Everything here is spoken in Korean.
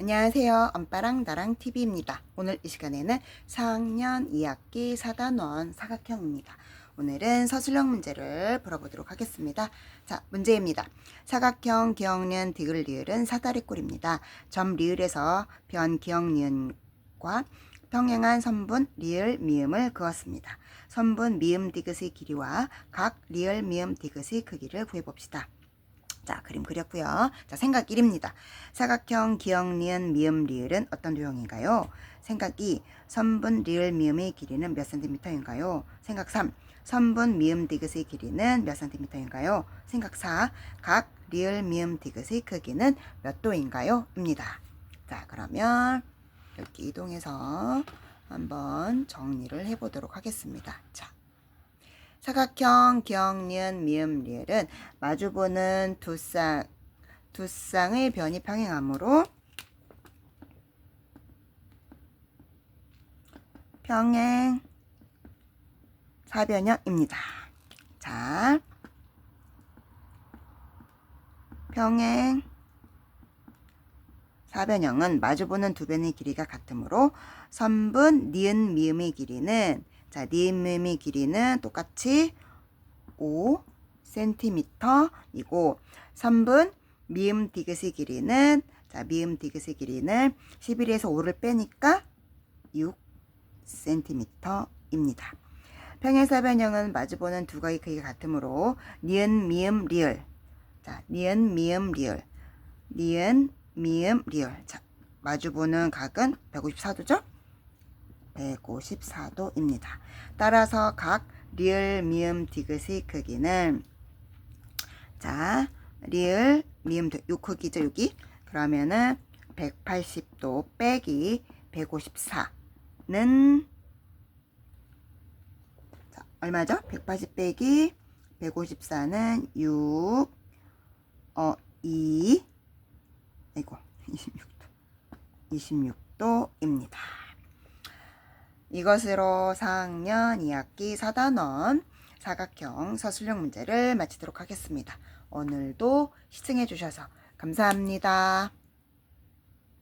안녕하세요. 엄빠랑 나랑 TV입니다. 오늘 이 시간에는 4학년 2학기 4단원 사각형입니다. 오늘은 서술형 문제를 풀어보도록 하겠습니다. 자, 문제입니다. 사각형 기억니은 디귿 리을은 사다리 꼴입니다. 점 리을에서 변 기억 니은과 평행한 선분 리을 미음을 그었습니다. 선분 미음 디귿의 길이와 각 리을 미음 디귿의 크기를 구해봅시다. 자, 그림 그렸고요. 자, 생각 1입니다. 사각형 기억 니은 미음 리을은 어떤 도형인가요? 생각 2. 선분 리을 미음의 길이는 몇 센티미터인가요? 생각 3. 선분 미음 디귿의 길이는 몇 센티미터인가요? 생각 4. 각 리을 미음 디귿의 크기는 몇 도인가요? 입니다. 자, 그러면 이렇게 이동해서 한번 정리를 해보도록 하겠습니다. 자. 사각형 기억 니은 미음 리을은 마주보는 두 쌍, 두 쌍의 변이 평행하므로 평행 사변형입니다. 자, 평행 사변형은 마주보는 두 변의 길이가 같으므로 선분 니은 미음의 길이는 자 니은 미음의 길이는 똑같이 5cm이고 선분 미음 디귿의 길이는 자 미음 디귿의 길이는 11에서 5를 빼니까 6cm입니다. 평행사 변형은 마주보는 두 가지 크기가 같으므로 니은 미음 리을 자 니은 미음 리을 니은 미음 리을 자 마주보는 각은 154도죠? 154도입니다. 따라서 각 리을 미음 디귿의 크기는 자 리을 미음 요 크기죠 여기 그러면은 180도 빼기 154는 자 얼마죠? 180 빼기 154는 6 어, 2 아이고 26도 26도입니다. 이것으로 4학년 2학기 4단원 사각형 서술형 문제를 마치도록 하겠습니다. 오늘도 시청해 주셔서 감사합니다.